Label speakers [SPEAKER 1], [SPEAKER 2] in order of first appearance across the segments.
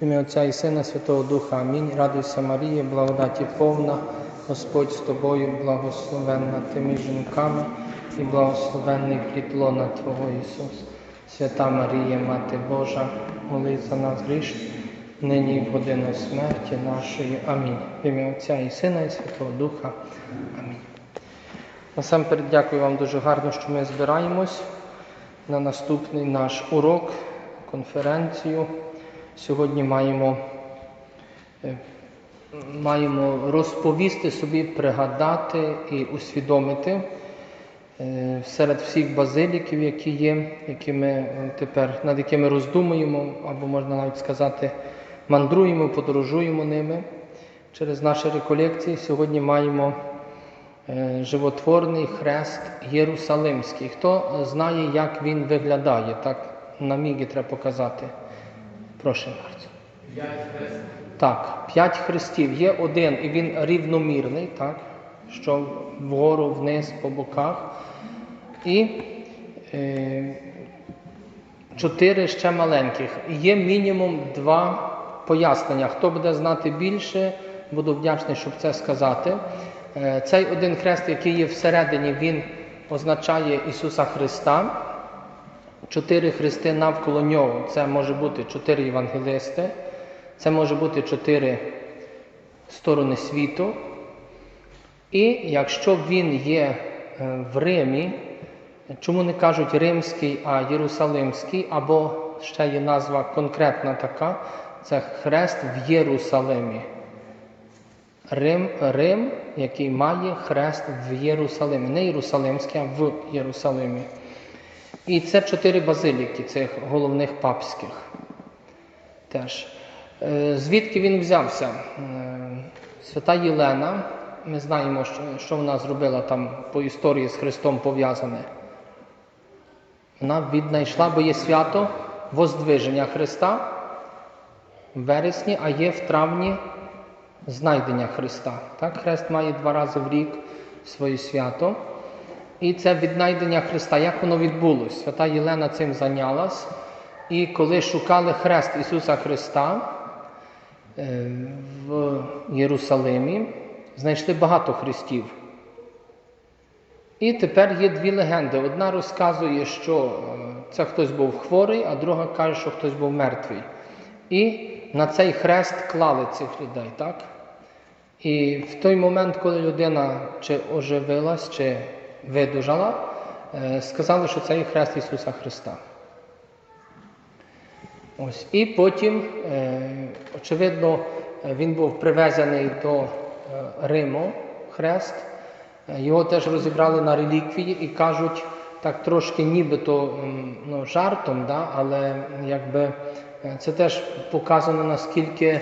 [SPEAKER 1] Ім'я Отця і Сина Святого Духа. Амінь. Радуйся, Марія, благодаті повна, Господь з тобою, благословенна ти між жінками, і благословенний плід лона Твого Ісус. Свята Марія, Мати Божа, молись за нас грішних, нині і в годину смерті нашої. Амінь. В ім'я Отця і Сина, і Святого Духа. Амінь. Насамперед дякую вам дуже гарно, що ми збираємось на наступний наш урок, конференцію. Сьогодні маємо, е, маємо розповісти собі, пригадати і усвідомити е, серед всіх базиліків, які є, які ми е, тепер, над якими роздумуємо, або можна навіть сказати, мандруємо, подорожуємо ними через наші реколекції. Сьогодні маємо животворний хрест Єрусалимський. Хто знає, як він виглядає? Так, на мігі треба показати. Прошу, Марцю. Так, п'ять хрестів. Є один, і він рівномірний, так, що вгору, вниз, по боках. І е, чотири ще маленьких. Є мінімум два пояснення. Хто буде знати більше, буду вдячний, щоб це сказати. Е, цей один хрест, який є всередині, він означає Ісуса Христа. Чотири хрести навколо нього. Це може бути чотири євангелисти, це може бути чотири сторони світу. І якщо він є е, в Римі, чому не кажуть римський, а Єрусалимський, або ще є назва конкретна така, це хрест в Єрусалимі. Рим, Рим, який має хрест в Єрусалимі. Не Єрусалимський, а в Єрусалимі. І це чотири базиліки, цих головних папських. Теж. Е, Звідки він взявся? Е, Свята Єлена, ми знаємо, що, вона зробила там по історії з Христом пов'язане. Вона віднайшла, бо є свято Воздвиження Христа в вересні, а є в травні знайдення Христа. Так, Хрест має два рази в рік своє свято. І це віднайдення Христа. Як воно відбулося? Свята Єлена цим зайнялась. І коли шукали хрест Ісуса Христа е, в Єрусалимі, знайшли багато хрестів. І тепер є дві легенди. Одна розказує, що е, це хтось був хворий, а друга каже, що хтось був мертвий. І на цей хрест клали цих людей. так? І в той момент, коли людина чи оживилась, чи видужала, е, сказали, що це є хрест Ісуса Христа. Ось. І потім, е, очевидно, він був привезений до е, Риму, хрест. Його теж розібрали на реліквії і кажуть, так трошки нібито ну, жартом, да, але якби це теж показано, наскільки,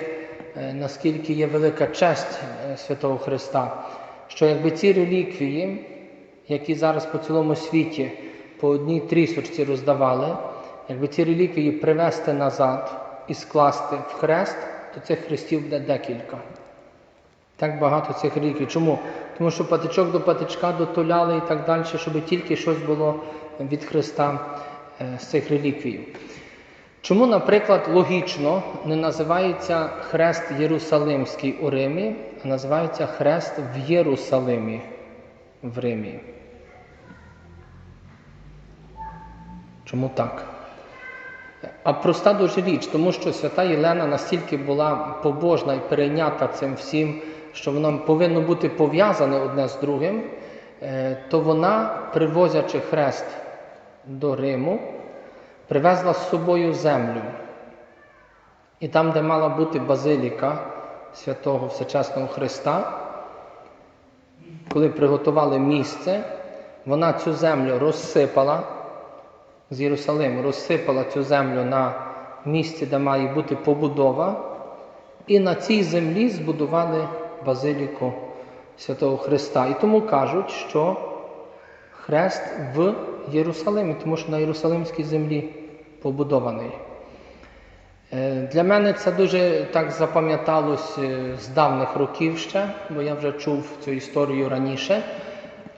[SPEAKER 1] наскільки є велика честь Святого Христа. Що якби ці реліквії, які зараз по цілому світі по одній трісочці роздавали, якби ці реліквії привезти назад і скласти в хрест, то цих хрестів буде декілька. Так багато цих реліквій. Чому? Тому що патичок до патичка дотуляли і так далі, щоб тільки щось було від Христа е, з цих реліквій. Чому, наприклад, логічно не називається хрест Єрусалимський у Римі, а називається хрест в Єрусалимі в Римі? Чому так? А проста дуже річ, тому що свята Єлена настільки була побожна і перейнята цим всім, що воно повинно бути пов'язане одне з другим, е, то вона, привозячи хрест до Риму, привезла з собою землю. І там, де мала бути базиліка святого Всечесного Христа, коли приготували місце, вона цю землю розсипала з Єрусалиму, розсипала цю землю на місці, де має бути побудова, і на цій землі збудували базиліку святого Христа. І тому кажуть, що хрест в Єрусалимі, тому що на Єрусалимській землі побудований. Е, Для мене це дуже так запам'яталось е, з давніх років ще, бо я вже чув цю історію раніше.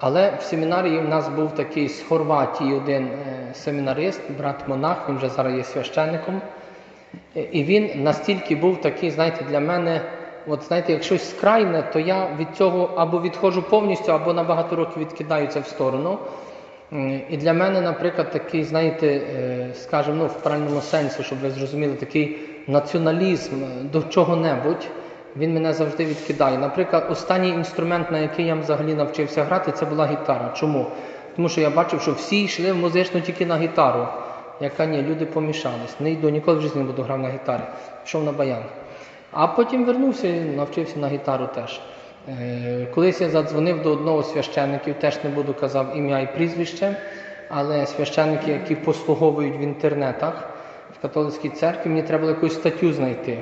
[SPEAKER 1] Але в семінарії в нас був такий з Хорватії один е, семінарист, брат Монах, він вже зараз є священником. Е, І він настільки був такий, знаєте, для мене, от знаєте, як щось скрайне, то я від цього або відходжу повністю, або на багато років відкидаю це в сторону. І для мене, наприклад, такий, знаєте, е, скажімо, ну, в правильному сенсі, щоб ви зрозуміли, такий націоналізм до чого-небудь, він мене завжди відкидає. Наприклад, останній інструмент, на який я взагалі навчився грати, це була гітара. Чому? Тому що я бачив, що всі йшли в музичну тільки на гітару. Яка ні, люди помішались. Не йду, ніколи в житті не буду грати на гітарі. Пішов на баян. А потім вернувся і навчився на гітару теж. Е, Колись я задзвонив до одного священників, теж не буду казав ім'я і прізвище, але священники, які послуговують в інтернетах в католицькій церкві, мені треба було якусь статтю знайти.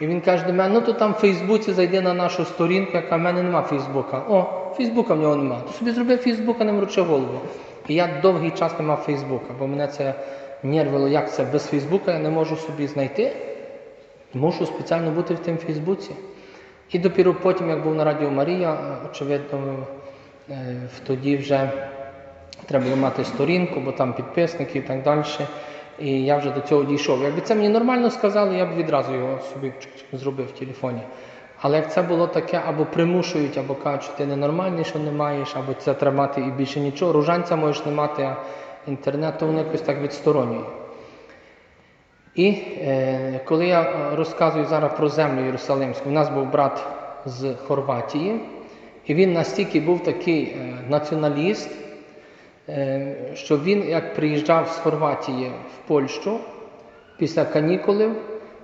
[SPEAKER 1] І він каже до мене, ну то там в Фейсбуці зайди на нашу сторінку, яка в мене нема Фейсбука. О, Фейсбука в нього нема. То собі зроби Фейсбука, не мручи голову. І я довгий час не мав Фейсбука, бо мене це нервило, як це без Фейсбука я не можу собі знайти. Мушу спеціально бути в тим Фейсбуці. І допіру потім, як був на Радіо Марія, очевидно, е, тоді вже треба було мати сторінку, бо там підписники і так далі. І я вже до цього дійшов. Якби це мені нормально сказали, я б відразу його собі зробив в телефоні. Але як це було таке, або примушують, або кажуть, що ти ненормальний, що не маєш, або це треба і більше нічого. Ружанця можеш не мати, а інтернет, то воно якось так відсторонює. І е, коли я розказую зараз про землю Єрусалимську, у нас був брат з Хорватії, і він настільки був такий е, націоналіст, що він, як приїжджав з Хорватії в Польщу після канікулів,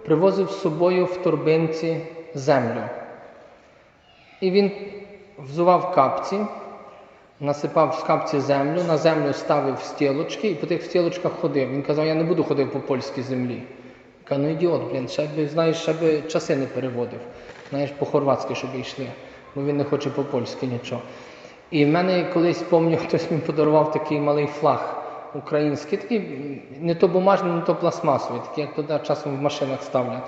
[SPEAKER 1] привозив з собою в торбинці землю. І він взував капці, насипав з капці землю, на землю ставив стілочки і по тих стілочках ходив. Він казав, я не буду ходити по польській землі. Я ну ідіот, блін, ще би, знаєш, ще би часи не переводив. Знаєш, по-хорватськи, щоб йшли, бо він не хоче по-польськи нічого. І в мене колись пам'ятаю, хтось мені подарував такий малий флаг український, такий не то бумажний, не то пластмасовий, такий, як туди часом в машинах ставлять.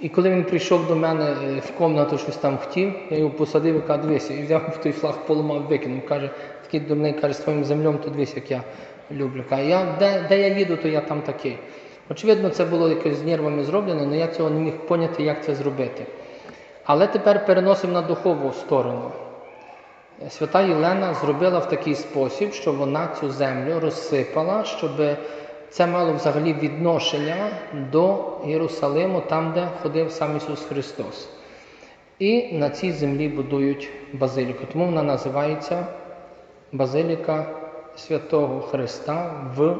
[SPEAKER 1] І коли він прийшов до мене е, в кімнату, щось там хотів, я його посадив і кажу, дивися, і взяв той флаг, поламав, викинув. Каже, такий дурний, каже, з твоїм землем, то дивись, як я люблю. Каже, я, де, де я їду, то я там такий. Очевидно, це було якось з нервами зроблено, але я цього не міг поняти, як це зробити. Але тепер переносимо на духову сторону. Свята Єлена зробила в такий спосіб, що вона цю землю розсипала, щоб це мало взагалі відношення до Єрусалиму, там, де ходив сам Ісус Христос. І на цій землі будують базиліку. Тому вона називається Базиліка Святого Христа в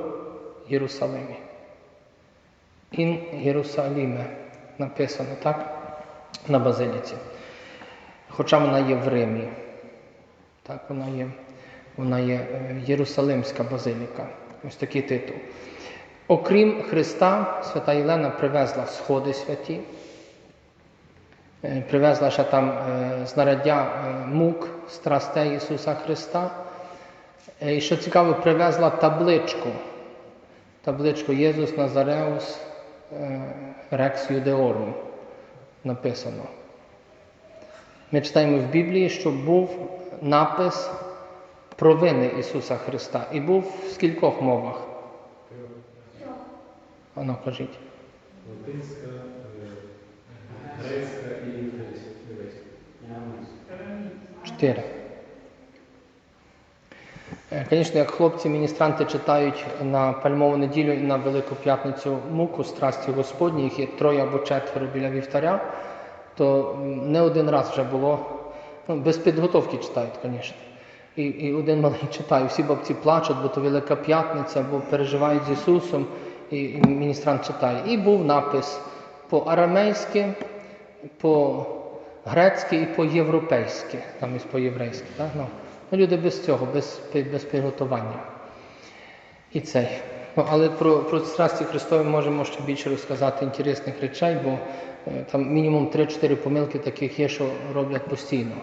[SPEAKER 1] Єрусалимі. Ін Єрусаліме написано так на базиліці. Хоча вона є в Римі. Так, вона є, вона є е, Єрусалимська базиліка. Ось такий титул. Окрім Христа, свята Єлена привезла сходи святі, е, привезла ще там е, знаряддя мук, страстей Ісуса Христа. І що цікаво, привезла табличку. Табличку Єзус Назареус Рекс Юдеорум написано. Ми читаємо в Біблії, що був напис провини Ісуса Христа. І був в скількох мовах? Ану, кажіть.
[SPEAKER 2] Латинська, е, грецька і єврейська.
[SPEAKER 1] Чотири. Е, Звісно, як хлопці міністранти читають на пальмову неділю і на Велику П'ятницю муку страсті Господні, їх є троє або четверо біля вівтаря, то не один раз вже було, ну, без підготовки читають, звісно. І, і один малий читає, всі бабці плачуть, бо то Велика П'ятниця, бо переживають з Ісусом, і, і міністрант читає. І був напис по-арамейськи, по грецьки і по-європейськи, там і по-єврейськи. Так? Ну, ну, люди без цього, без, без приготування. І цей. Ну, але про, про страсті Христові можемо ще більше розказати інтересних речей, бо е, там мінімум 3-4 помилки таких є, що роблять постійно.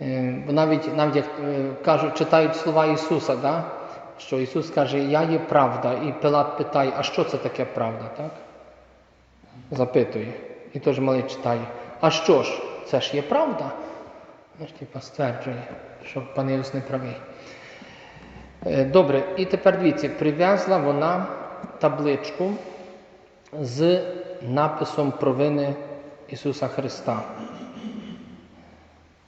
[SPEAKER 1] Е, Бо навіть, навіть як е, кажуть, читають слова Ісуса, да? що Ісус каже, Я є правда, і Пилат питає, а що це таке правда? так? Запитує. І теж малий читає, а що ж, це ж є правда? Ну, типа, стверджує, що пан Ісус не правий. Е, Добре, і тепер дивіться, прив'язла вона табличку з написом провини Ісуса Христа.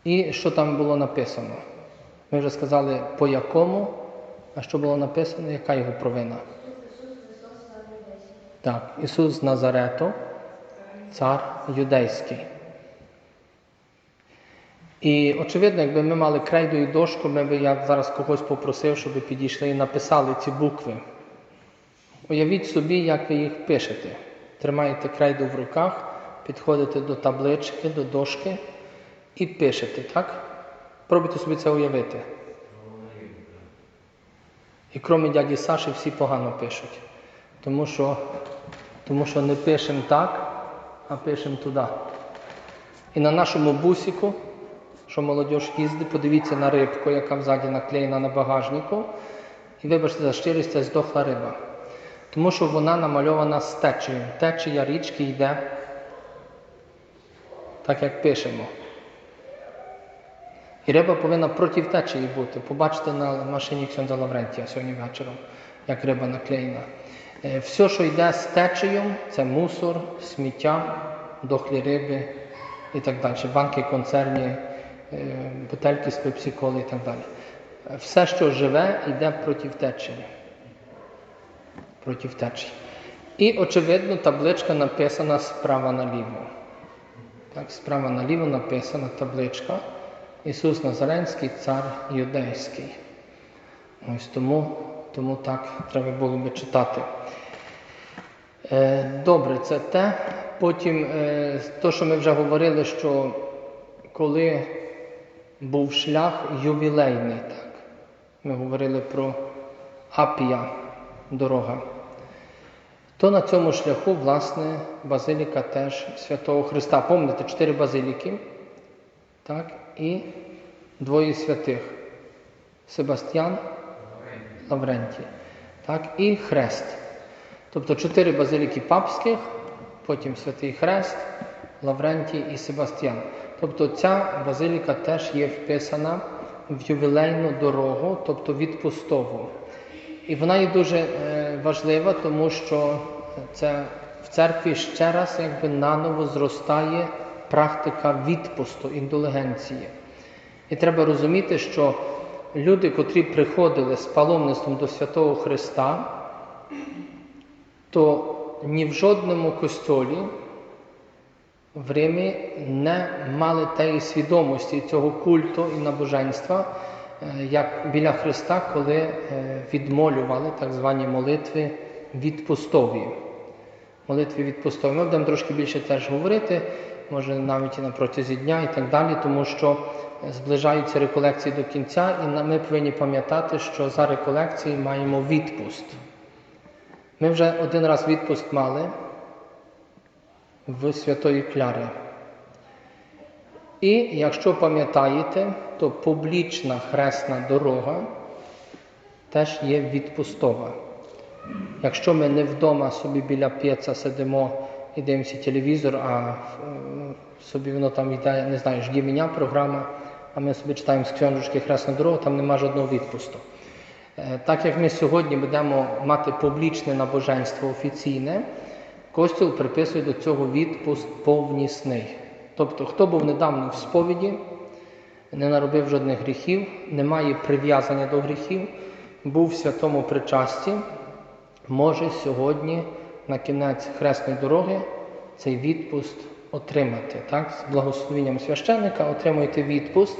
[SPEAKER 1] І що там було написано? Ми вже сказали, по якому, а що було написано, яка його провина? Так, Ісус з Назарету, цар юдейський. І очевидно, якби ми мали крейду і дошку, ми би я зараз когось попросив, щоб підійшли і написали ці букви. Уявіть собі, як ви їх пишете. Тримаєте крейду в руках, підходите до таблички, до дошки і пишете, так? Пробуйте собі це уявити. І крім дяді Саші, всі погано пишуть. Тому що, тому що не пишемо так, а пишемо туди. І на нашому бусику, що молодь їздить, подивіться на рибку, яка взаді наклеєна на багажнику. І вибачте за щирість, це здохла риба. Тому що вона намальована з течією. Течія річки йде, так як пишемо. І риба повинна проти течії бути. Побачите на машині Ксьонза Лаврентія сьогодні вечором, як риба наклеєна. Е, Все, що йде з течією, це мусор, сміття, дохлі риби і так далі. Банки концерні, е, бутельки з пепсі-коли і так далі. Все, що живе, йде проти течії. Проти течії. І, очевидно, табличка написана справа наліво. Так, справа наліво написана табличка. Ісус Назаренський, цар юдейський. Ось тому, тому так треба було би читати. Е, Добре, це те. Потім, е, то, що ми вже говорили, що коли був шлях ювілейний, так, ми говорили про Апія, дорога, то на цьому шляху, власне, базиліка теж святого Христа. Пам'ятаєте, чотири базиліки, так, і двоє святих Себастьян, Лаврентій, так, і хрест. Тобто чотири базиліки папських, потім Святий Хрест, Лаврентій і Себастьян. Тобто ця базиліка теж є вписана в ювілейну дорогу, тобто відпустову. І вона є дуже е, важлива, тому що це в церкві ще раз якби наново зростає практика відпусту, індулгенції. І треба розуміти, що люди, котрі приходили з паломництвом до Святого Христа, то ні в жодному костьолі в Римі не мали тієї свідомості цього культу і набоженства, е, як біля Христа, коли е, відмолювали так звані молитви відпустові. Молитви відпустові. Ми будемо трошки більше теж говорити, може навіть і на протязі дня і так далі, тому що зближаються реколекції до кінця, і ми повинні пам'ятати, що за реколекції маємо відпуст. Ми вже один раз відпуст мали в Святої Кляри. І якщо пам'ятаєте, то публічна хресна дорога теж є відпустова. Якщо ми не вдома собі біля п'єца сидимо і дивимося телевізор, а е, собі воно там йде, не знаю, жді мене програма, а ми собі читаємо з ксьонжушки хресну дорогу, там нема жодного відпусту. Е, Так як ми сьогодні будемо мати публічне набоженство офіційне, Костюл приписує до цього відпуст повнісний. Тобто, хто був недавно в сповіді, не наробив жодних гріхів, не має прив'язання до гріхів, був в святому причасті, може сьогодні на кінець хресної дороги цей відпуст отримати. Так? З благословенням священника отримуєте відпуст.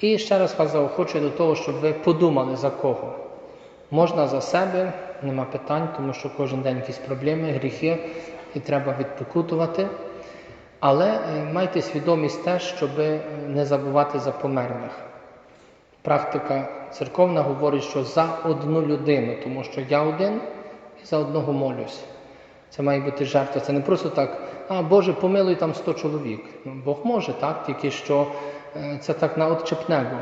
[SPEAKER 1] І ще раз вас заохочую до того, щоб ви подумали за кого. Можна за себе, нема питань, тому що кожен день якісь проблеми, гріхи, і треба відпокутувати. Але е, майте свідомість теж, щоб не забувати за померлих. Практика церковна говорить, що за одну людину, тому що я один і за одного молюсь. Це має бути жертва. Це не просто так, а Боже, помилуй там 100 чоловік. Ну, Бог може, так, тільки що е, це так на отчепнего.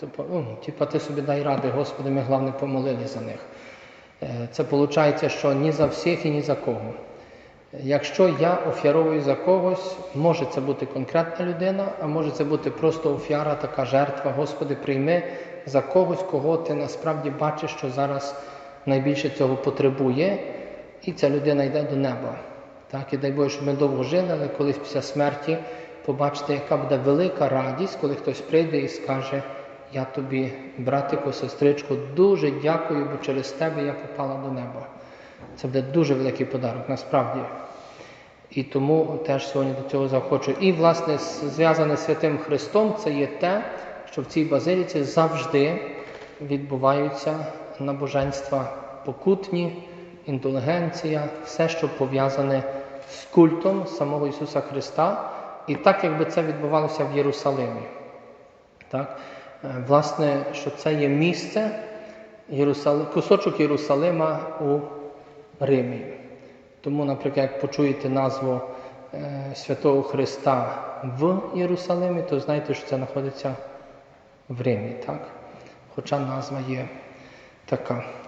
[SPEAKER 1] Тобто, ну, типа ти собі дай ради, Господи, ми головне помолили за них. Е, Це виходить, що ні за всіх і ні за кого. Якщо я офіровую за когось, може це бути конкретна людина, а може це бути просто офіара, така жертва. Господи, прийми за когось, кого ти насправді бачиш, що зараз найбільше цього потребує, і ця людина йде до неба. Так, і дай Боже, щоб ми довго жили, але колись після смерті побачите, яка буде велика радість, коли хтось прийде і скаже, я тобі, братику, сестричку, дуже дякую, бо через тебе я попала до неба. Це буде дуже великий подарок, насправді. І тому теж сьогодні до цього захочу. І, власне, зв'язане з Святим Христом, це є те, що в цій базиліці завжди відбуваються набоженства покутні, індулгенція, все, що пов'язане з культом самого Ісуса Христа, і так, якби це відбувалося в Єрусалимі. Так? Е, Власне, що це є місце, Єрусали... кусочок Єрусалима у Римі. Тому, наприклад, як почуєте назву е, Святого Христа в Єрусалимі, то знайте, що це знаходиться в Римі, так? Хоча назва є така.